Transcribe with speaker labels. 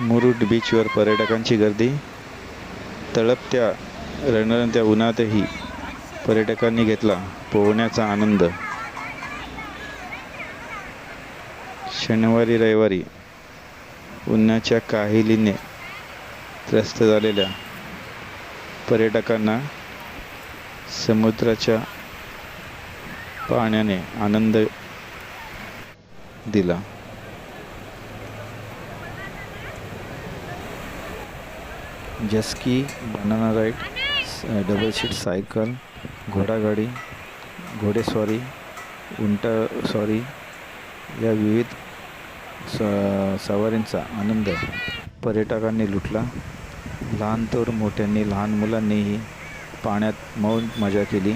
Speaker 1: मुरुड बीचवर पर्यटकांची गर्दी. तळपत्या रणरणत्या उन्हातही पर्यटकांनी घेतला पोहण्याचा आनंद. शनिवारी रविवारी उन्हाच्या काहिलीने त्रस्त झालेल्या पर्यटकांना समुद्राच्या पाण्याने आनंद दिला. Jet ski banana ride double seat cycle घोडागाडी घोडेस्वारी उंटा स्वारी या विविध स सवारींचा आनंद पर्यटकांनी लुटला. लहान तोर मोठ्यांनी लहान मुलांनीही पाण्यात मौज मजा केली.